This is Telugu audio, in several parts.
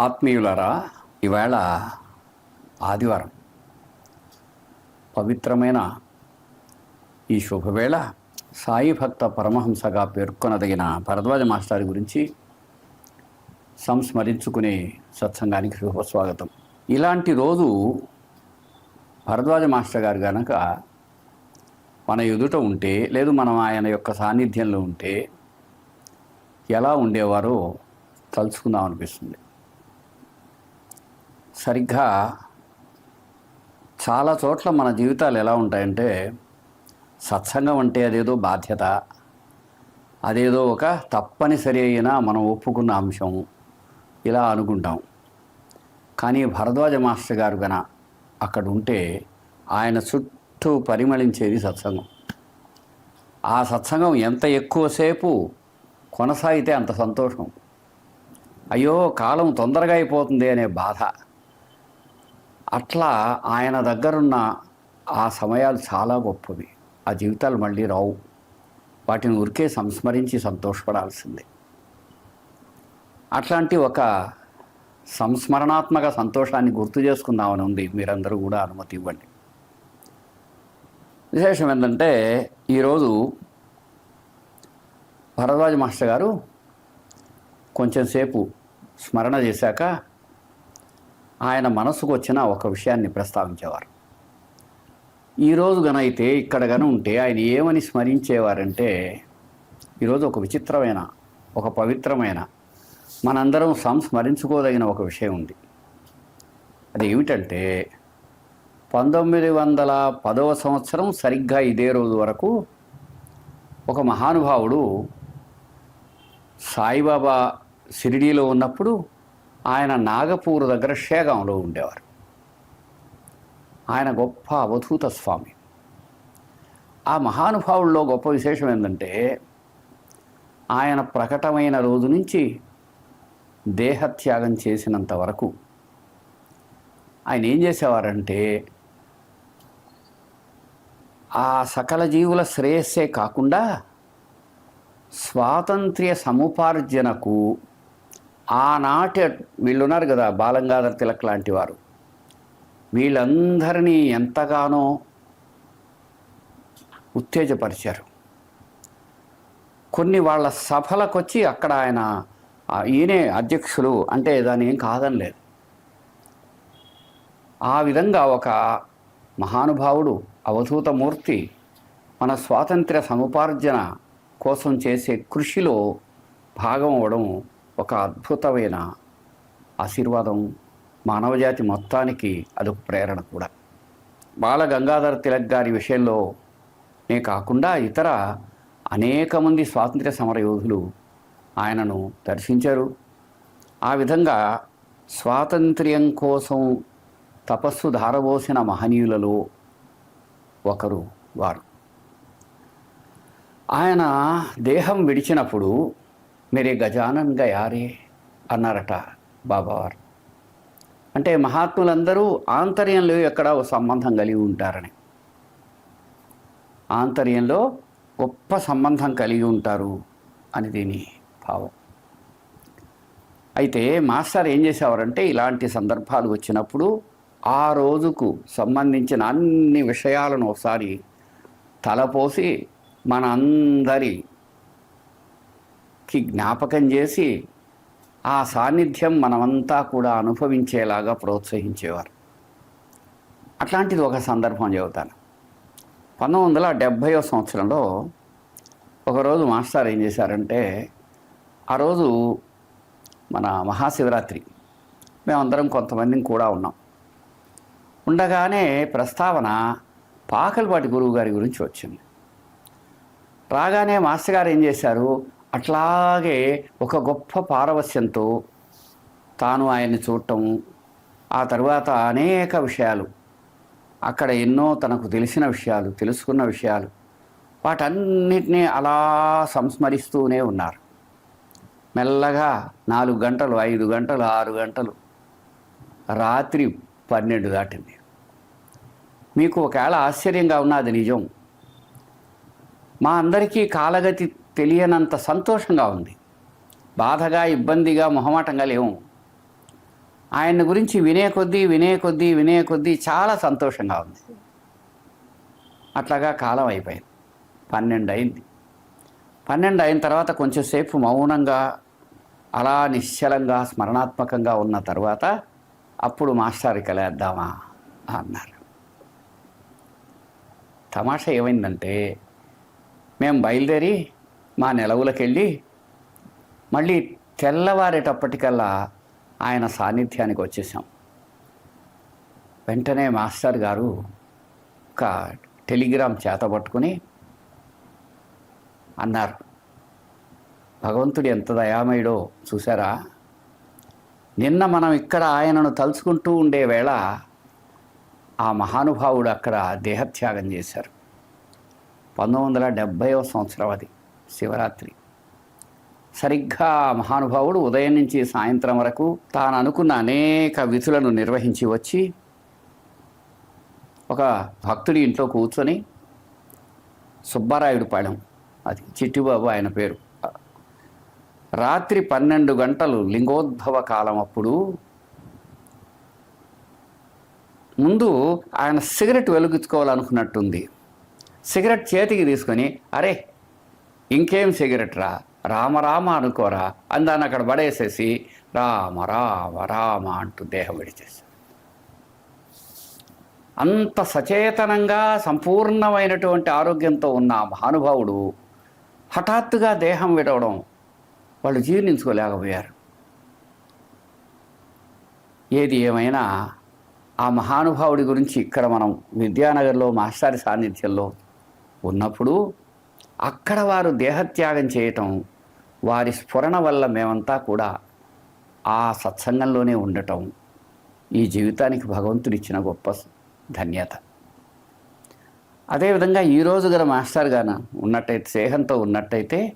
ఆత్మీయులారా ఈవేళ ఆదివారం. పవిత్రమైన ఈ శుభవేళ సాయి భక్త పరమహంసగా పేర్కొనదగిన భరద్వాజ మాస్టర్ గురించి సంస్మరించుకునే సత్సంగానికి శుభస్వాగతం. ఇలాంటి రోజు భరద్వాజ మాస్టర్ గారు కనుక మన ఎదుట ఉంటే లేదు మనం ఆయన యొక్క సాన్నిధ్యంలో ఉంటే ఎలా ఉండేవారో తలుచుకుందాం అనిపిస్తుంది. సరిగ్గా చాలా చోట్ల మన జీవితాలు ఎలా ఉంటాయంటే సత్సంగం అంటే అదేదో బాధ్యత అదేదో ఒక తప్పనిసరి అయిన మనం ఒప్పుకున్న అంశం ఇలా అనుకుంటాం. కానీ భరద్వాజ మాస్టర్ గారు కన అక్కడ ఉంటే ఆయన చుట్టూ పరిమళించేది సత్సంగం. ఆ సత్సంగం ఎంత ఎక్కువసేపు కొనసాగితే అంత సంతోషం. అయ్యో కాలం తొందరగా అయిపోతుంది అనే బాధ. అట్లా ఆయన దగ్గరున్న ఆ సమయాలు చాలా గొప్పవి. ఆ జీవితాలు మళ్ళీ రావు. వాటిని ఉరికే సంస్మరించి సంతోషపడాల్సిందే. అట్లాంటి ఒక సంస్మరణాత్మక సంతోషాన్ని గుర్తు చేసుకుందామని ఉంది. మీరందరూ కూడా అనుమతి ఇవ్వండి. విశేషం ఏంటంటే ఈరోజు భరద్వాజ మాస్టర్ గారు కొంచెం సేపు స్మరణ చేశాక ఆయన మనసుకు వచ్చిన ఒక విషయాన్ని ప్రస్తావించేవారు. ఈరోజు గనైతే ఇక్కడ గన ఉంటే ఆయన ఏమని స్మరించేవారంటే ఈరోజు ఒక విచిత్రమైన ఒక పవిత్రమైన మనందరం సంస్మరించుకోదగిన ఒక విషయం ఉంది. అది ఏమిటంటే పంతొమ్మిది వందల పదవ సంవత్సరం సరిగ్గా ఇదే రోజు వరకు ఒక మహానుభావుడు సాయిబాబా షిరిడీలో ఉన్నప్పుడు ఆయన నాగపూర్ దగ్గర షేగాంలో ఉండేవారు. ఆయన గొప్ప అవధూత స్వామి. ఆ మహానుభావుల్లో గొప్ప విశేషం ఏంటంటే ఆయన ప్రకటమైన రోజు నుంచి దేహత్యాగం చేసినంత వరకు ఆయన ఏం చేసేవారంటే ఆ సకల జీవుల శ్రేయస్సే కాకుండా స్వాతంత్ర్య సముపార్జనకు ఆనాటి వీళ్ళున్నారు కదా బాలంగాధర్ తిలక్ లాంటి వారు. వీళ్ళందరినీ ఎంతగానో ఉత్తేజపరిచారు. కొన్ని వాళ్ళ సభలకు వచ్చి అక్కడ ఆయన ఈయనే అధ్యక్షులు అంటే దాని ఏం కాదని లేదు ఆ విధంగా ఒక మహానుభావుడు అవధూతమూర్తి మన స్వాతంత్ర్య సముపార్జన కోసం చేసే కృషిలో భాగం అవ్వడం ఒక అద్భుతమైన ఆశీర్వాదం మానవజాతి మొత్తానికి అదొక ప్రేరణ కూడా. బాల గంగాధర తిలక్ గారి విషయంలోనే కాకుండా ఇతర అనేక మంది స్వాతంత్ర్య సమర యోధులు ఆయనను దర్శించారు. ఆ విధంగా స్వాతంత్ర్యం కోసం తపస్సు ధారబోసిన మహనీయులలో ఒకరు వారు. ఆయన దేహం విడిచినప్పుడు మీరే గజానన్ యారే అన్నారట బాబావారు అంటే మహాత్ములందరూ ఆంతర్యంలో ఎక్కడ ఓ సంబంధం కలిగి ఉంటారని. ఆంతర్యంలో గొప్ప సంబంధం కలిగి ఉంటారు అని దీని భావం. అయితే మాస్టర్ ఏం చేసేవారంటే ఇలాంటి సందర్భాలు వచ్చినప్పుడు ఆ రోజుకు సంబంధించిన అన్ని విషయాలను ఒకసారి తలపోసి మన అందరి కి జ్ఞాపకం చేసి ఆ సాన్నిధ్యం మనమంతా కూడా అనుభవించేలాగా ప్రోత్సహించేవారు. అట్లాంటిది ఒక సందర్భం చెబుతాను. పంతొమ్మిది వందల డెబ్భైవ సంవత్సరంలో ఒకరోజు మాస్టర్ ఏం చేశారంటే ఆ రోజు మన మహాశివరాత్రి మేమందరం కొంతమందిని కూడా ఉన్నాం. ఉండగానే ప్రస్తావన పాకలపాటి గురువు గారి గురించి వచ్చింది. రాగానే మాస్టర్ గారు ఏం చేశారు? అట్లాగే ఒక గొప్ప పారవస్యంతో తాను ఆయన్ని చూడటం ఆ తర్వాత అనేక విషయాలు అక్కడ ఎన్నో తనకు తెలిసిన విషయాలు తెలుసుకున్న విషయాలు వాటన్నిటినీ అలా సంస్మరిస్తూనే ఉన్నారు. మెల్లగా నాలుగు గంటలు ఐదు గంటలు ఆరు గంటలు రాత్రి పన్నెండు దాటింది. మీకు ఒకవేళ ఆశ్చర్యంగా ఉన్నది నిజం మా అందరికీ కాలగతి తెలియనంత సంతోషంగా ఉంది. బాధగా ఇబ్బందిగా మొహమాటంగా లేవు. ఆయన గురించి వినే కొద్దీ వినే కొద్దీ వినే కొద్దీ చాలా సంతోషంగా ఉంది. అట్లాగా కాలం అయిపోయింది. పన్నెండు అయింది. పన్నెండు అయిన తర్వాత కొంచెంసేపు మౌనంగా అలా నిశ్చలంగా స్మరణాత్మకంగా ఉన్న తర్వాత అప్పుడు మాస్టర్ కలిద్దామా అన్నారు. తమాషా ఏమైందంటే మేము బయలుదేరి మా నెలవులకెళ్ళి మళ్ళీ తెల్లవారేటప్పటికల్లా ఆయన సాన్నిధ్యానికి వచ్చేసాం వెంటనే మాస్టర్ గారు ఒక టెలిగ్రామ్ చేతబట్టుకుని అన్నారు భగవంతుడు ఎంత దయామయుడో చూసారా నిన్న మనం ఇక్కడ ఆయనను తలుచుకుంటూ ఉండే వేళ ఆ మహానుభావుడు అక్కడ దేహత్యాగం చేశారు. పంతొమ్మిది వందల డెబ్భైవ సంవత్సరం అది. శివరాత్రి. సరిగ్గా మహానుభావుడు ఉదయం నుంచి సాయంత్రం వరకు తాను అనుకున్న అనేక విధులను నిర్వహించి వచ్చి ఒక భక్తుడి ఇంట్లో కూర్చొని సుబ్బారాయుడు పాడం. అది చిట్టిబాబు ఆయన పేరు. రాత్రి పన్నెండు గంటలు లింగోద్భవ కాలం అప్పుడు ముందు ఆయన సిగరెట్ వెలుగుచ్చుకోవాలనుకున్నట్టుంది సిగరెట్ చేతికి తీసుకొని అరే ఇంకేం సిగరెట్ రామరామ అనుకోరా? అందాన్ని అక్కడ పడేసేసి రామ రామ రామ అంటూ దేహం విడిచేసి అంత సచేతనంగా సంపూర్ణమైనటువంటి ఆరోగ్యంతో ఉన్న మహానుభావుడు హఠాత్తుగా దేహం విడవడం వాళ్ళు జీర్ణించుకోలేకపోయారు. ఏది ఏమైనా ఆ మహానుభావుడి గురించి ఇక్కడ మనం విద్యానగర్లో మాస్టారి సాన్నిధ్యంలో ఉన్నప్పుడు అక్కడ వారు దేహత్యాగం చేయటం వారి స్ఫురణ వల్ల మేమంతా కూడా ఆ సత్సంగంలోనే ఉండటం. ఈ జీవితానికి భగవంతుడు ఇచ్చిన గొప్ప ధన్యత. అదేవిధంగా ఈరోజు గల మాస్టర్ గారు ఉన్నట్టయితే స్నేహంతో ఉన్నట్టయితే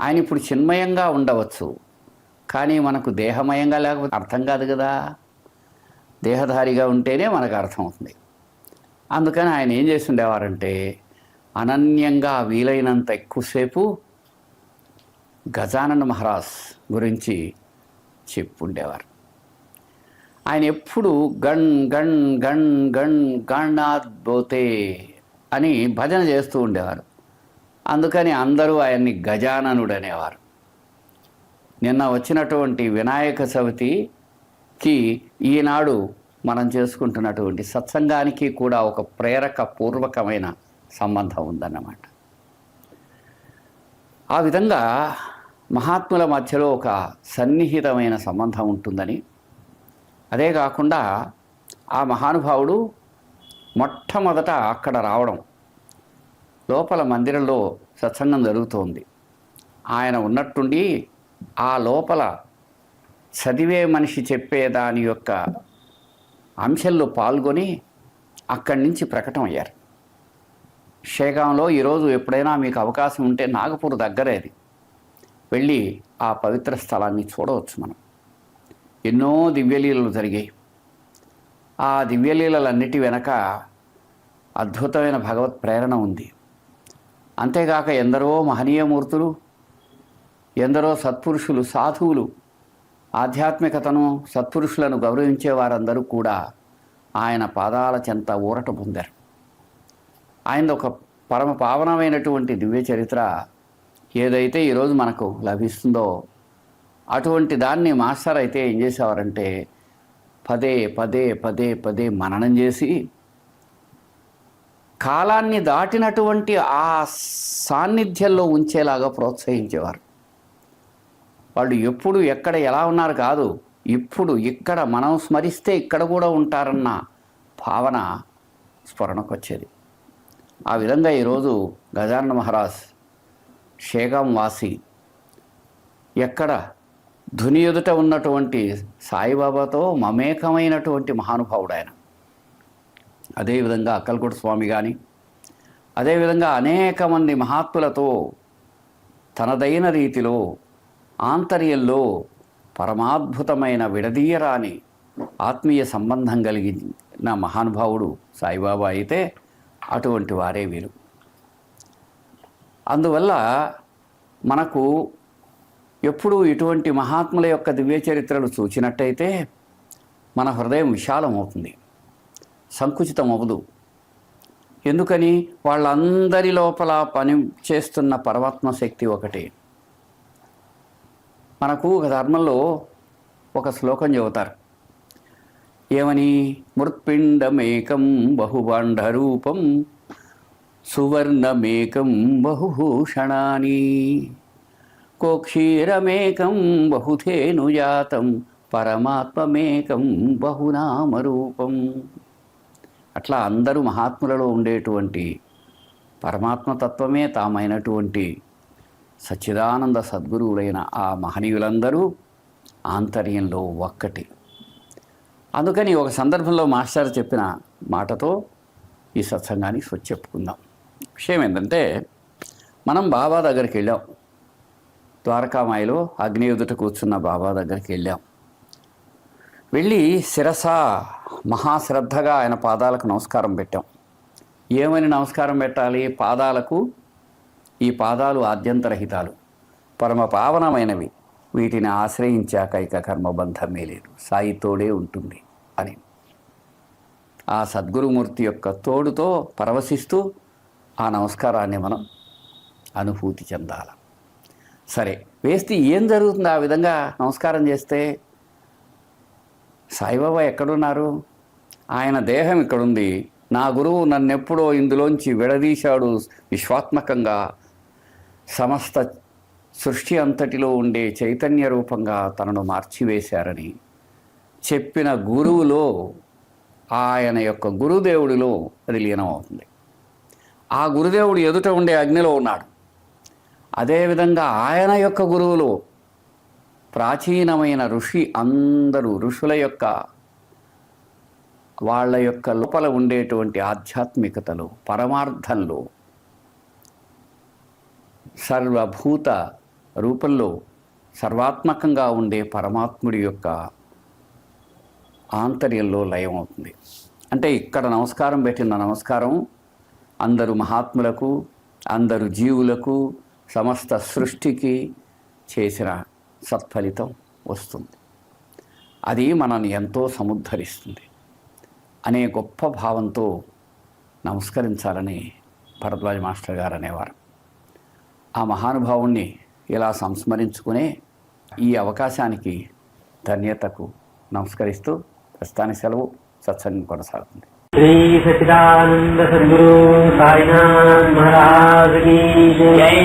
ఆయన ఇప్పుడు చిన్మయంగా ఉండవచ్చు. కానీ మనకు దేహమయంగా లేకపోతే అర్థం కాదు కదా. దేహధారిగా ఉంటేనే మనకు అర్థమవుతుంది. అందుకని ఆయన ఏం చేసి ఉండేవారంటే అనన్యంగా వీలైనంత ఎక్కువసేపు గజానన్ మహారాజ్ గురించి చెప్పుండేవారు. ఆయన ఎప్పుడు గణ్ గణ్ గణ్ గణ్ గణాత్ బోతే అని భజన చేస్తూ ఉండేవారు. అందుకని అందరూ ఆయన్ని గజాననుడు అనేవారు నిన్న వచ్చినటువంటి వినాయక చవితికి ఈనాడు మనం చేసుకుంటున్నటువంటి సత్సంగానికి కూడా ఒక ప్రేరక పూర్వకమైన సంబంధం ఉందన్నమాట. ఆ విధంగా మహాత్ముల మధ్యలో ఒక సన్నిహితమైన సంబంధం ఉంటుందని. అదే కాకుండా ఆ మహానుభావుడు మొట్టమొదట అక్కడ రావడం లోపల మందిరంలో సత్సంగం జరుగుతోంది. ఆయన ఉన్నట్టుండి ఆ లోపల చదివే మనిషి చెప్పే దాని యొక్క అంశంలో పాల్గొని అక్కడి నుంచి ప్రకటం అయ్యారు షేగాంలో ఈరోజు ఎప్పుడైనా మీకు అవకాశం ఉంటే నాగపూర్ దగ్గరేది వెళ్ళి ఆ పవిత్ర స్థలాన్ని చూడవచ్చు మనం. ఎన్నో దివ్యలీలలు జరిగాయి. ఆ దివ్యలీలలన్నిటి వెనక అద్భుతమైన భగవత్ ప్రేరణ ఉంది. అంతేగాక ఎందరో మహనీయమూర్తులు ఎందరో సత్పురుషులు సాధువులు ఆధ్యాత్మికతను సత్పురుషులను గౌరవించే వారందరూ కూడా ఆయన పాదాల చెంత ఊరట పొందారు. ఆయన ఒక పరమ పావనమైనటువంటి దివ్య చరిత్ర ఏదైతే ఈరోజు మనకు లభిస్తుందో అటువంటి దాన్ని మాస్టర్ అయితే ఏం చేసేవారంటే పదే పదే పదే పదే మననం చేసి కాలాన్ని దాటినటువంటి ఆ సాన్నిధ్యంలో ఉంచేలాగా ప్రోత్సహించేవారు. వాళ్ళు ఎప్పుడు ఎక్కడ ఎలా ఉన్నారు కాదు ఇప్పుడు ఇక్కడ మనం స్మరిస్తే ఇక్కడ కూడా ఉంటారన్న భావన స్ఫురణకు వచ్చేది ఆ విధంగా ఈరోజు గజానన మహారాజ్ షేగాం వాసి ఎక్కడ ధుని ఎదుట ఉన్నటువంటి సాయిబాబాతో మమేకమైనటువంటి మహానుభావుడు ఆయన అదేవిధంగా అక్కలకోట స్వామి కానీ అదేవిధంగా అనేక మంది మహాత్ములతో తనదైన రీతిలో ఆంతర్యంలో పరమాద్భుతమైన విడదీయరాని ఆత్మీయ సంబంధం కలిగిన మహానుభావుడు సాయిబాబా అయితే అటువంటి వారే వీరు. అందువల్ల మనకు ఎప్పుడూ ఇటువంటి మహాత్ముల యొక్క దివ్య చరిత్రలు చూచినట్టయితే మన హృదయం విశాలమవుతుంది. సంకుచితం అవ్వదు ఎందుకని? వాళ్ళందరి లోపల పని చేస్తున్న పరమాత్మ శక్తి ఒకటే. మనకు ఒక ధర్మంలో ఒక శ్లోకం చెబుతారు. ఏమని? మృత్పిండమేకం బహుభాండరూపం సువర్ణమేకం బహుభూషణాని కోక్షీరమేకం బహుధేనుజాతం పరమాత్మమేకం బహునామరూపం. అట్లా అందరూ మహాత్ములలో ఉండేటువంటి పరమాత్మతత్వమే తామైనటువంటి సచ్చిదానంద సద్గురువులైన ఆ మహనీయులందరూ ఆంతర్యంలో ఒక్కటి. అందుకని ఒక సందర్భంలో మాస్టర్ చెప్పిన మాటతో ఈ సత్సంగానికి వచ్చి చెప్పుకుందాం విషయం ఏంటంటే మనం బాబా దగ్గరికి వెళ్ళాం. ద్వారకామాయిలో అగ్ని కూర్చున్న బాబా దగ్గరికి వెళ్ళాం. వెళ్ళి శిరస మహాశ్రద్ధగా ఆయన పాదాలకు నమస్కారం పెట్టాం. ఏమని నమస్కారం పెట్టాలి? పాదాలకు ఈ పాదాలు ఆద్యంతరహితాలు పరమ పావనమైనవి వీటిని ఆశ్రయించాక ఇక కర్మబంధమే లేదు. సాయి తోడే ఉంటుంది అని. ఆ సద్గురుమూర్తి యొక్క తోడుతో పరవశిస్తూ ఆ నమస్కారాన్ని మనం అనుభూతి చెందాలి. సరే వేస్తే ఏం జరుగుతుంది ఆ విధంగా నమస్కారం చేస్తే? సాయిబాబా ఎక్కడున్నారు? ఆయన దేహం ఇక్కడుంది. నా గురువు నన్నెప్పుడో ఇందులోంచి విడదీశాడు విశ్వాత్మకంగా. సమస్త సృష్టి అంతటిలో ఉండే చైతన్య రూపంగా తనను మార్చివేశారని చెప్పిన గురువులో ఆయన యొక్క గురుదేవుడిలో అది లీనమవుతుంది. ఆ గురుదేవుడు ఎదుట ఉండే అగ్నిలో ఉన్నాడు. అదేవిధంగా ఆయన యొక్క గురువులో ప్రాచీనమైన ఋషి అందరూ ఋషుల యొక్క వాళ్ళ యొక్క లోపల ఉండేటువంటి ఆధ్యాత్మికతలు పరమార్థంలో సర్వభూత రూపంలో సర్వాత్మకంగా ఉండే పరమాత్ముడి యొక్క ఆంతర్యంలో లయం అవుతుంది. అంటే ఇక్కడ నమస్కారం పెట్టిన నమస్కారం అందరు మహాత్ములకు అందరు జీవులకు సమస్త సృష్టికి చేసిన సత్ఫలితం వస్తుంది. అది మనల్ని ఎంతో సముద్ధరిస్తుంది. అనే గొప్ప భావంతో నమస్కరించాలని భరద్వాజ మాస్టర్ గారు అనేవారు. ఆ మహానుభావుణ్ణి ఇలా సంస్మరించుకునే ఈ అవకాశానికి ధన్యతకు నమస్కరిస్తూ ప్రస్థాన సెలవు సత్సంగం కొనసాగుతుంది. శ్రీ సచిదానంద సద్గురు సాయినాథ్ మహారాజ్ జై.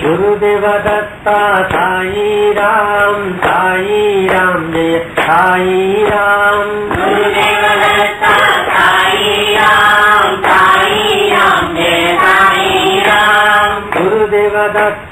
గురుదేవ దత్త సాయి రామ్ సాయి రామ్ జయ Sai Ram.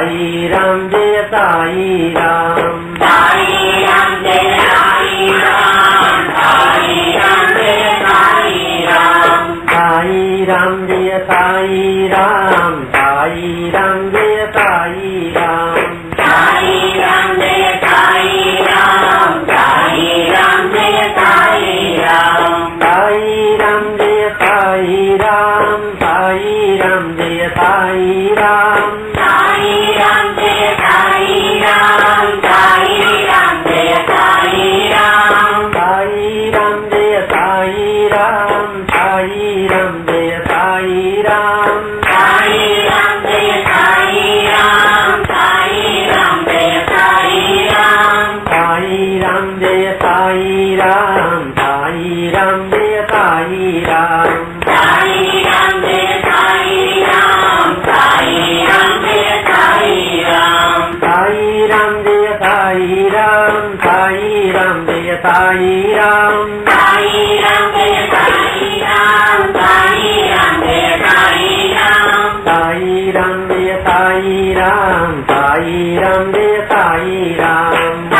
Sai Ram Um... Ram Sai Ram रे साई राम।